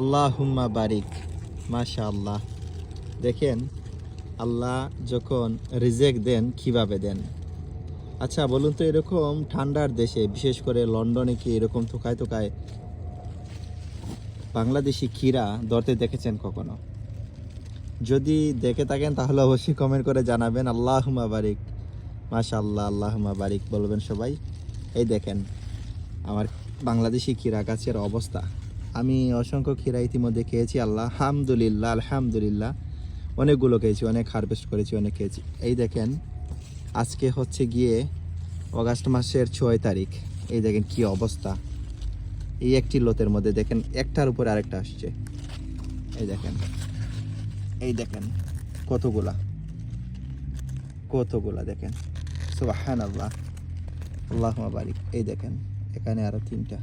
আল্লাহ হুম্মা বারিক মাশা আল্লাহ দেখেন, আল্লাহ যখন রিজেক দেন, কীভাবে দেন? আচ্ছা বলুন তো এরকম ঠান্ডার দেশে, বিশেষ করে লন্ডনে কি এরকম থোকায় থোকায় বাংলাদেশি ক্ষীরা ধরতে দেখেছেন কখনো? যদি দেখে থাকেন, তাহলে অবশ্যই কমেন্ট করে জানাবেন আল্লাহ বারিক মাশা আল্লাহ আল্লাহ বারিক, বলবেন সবাই। এই দেখেন, আমার বাংলাদেশি ক্ষীরা গাছের অবস্থা। আমি অসংখ্য ক্ষীরা ইতিমধ্যে খেয়েছি, আল্লাহ আলহামদুলিল্লাহ আলহামদুলিল্লাহ। অনেকগুলো খেয়েছি, অনেক হারভেস্ট করেছি, অনেক খেয়েছি। এই দেখেন, আজকে হচ্ছে গিয়ে অগাস্ট মাসের ছয় তারিখ। এই দেখেন কি অবস্থা। এই একটি লোতের মধ্যে দেখেন, একটার উপরে আরেকটা আসছে। এই দেখেন এই দেখেন, কতগুলা। কতগুলা দেখেন। সুবাহান আল্লাহ আল্লাহ বারিক। এই দেখেন, এখানে আরও তিনটা।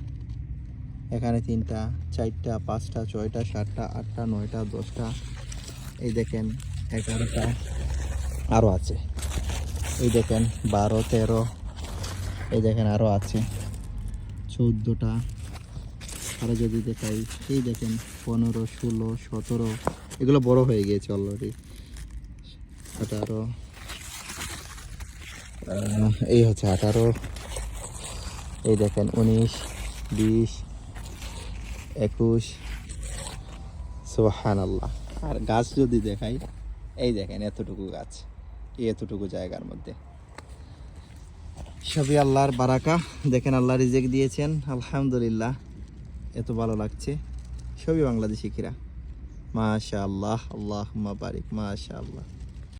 এখানে তিনটা, চারটা, পাঁচটা, ছয়টা, সাতটা, আটটা, নয়টা, দশটা। এই দেখেন, এগারোটা আরও আছে। এই দেখেন, বারো, তেরো। এই দেখেন আরও আছে। চোদ্দোটা। আরও যদি দেখাই, এই দেখেন, পনেরো, ষোলো, সতেরো। এগুলো বড় হয়ে গিয়েছে অলরেডি আঠারো। এই হচ্ছে আঠারো। এই দেখেন, উনিশ, বিশ একুশ। সোহান আল্লাহ আর গাছ যদি দেখাই, এই দেখেন এতটুকু গাছ এতটুকু জায়গার মধ্যে। সবই আল্লাহর বারাকা। দেখেন আল্লাহ রিজেক দিয়েছেন, আলহামদুলিল্লাহ। এত ভালো লাগছে। সবই বাংলাদেশি খিরা মাশা আল্লাহ আল্লাহ মা বারিক মাশা আল্লাহ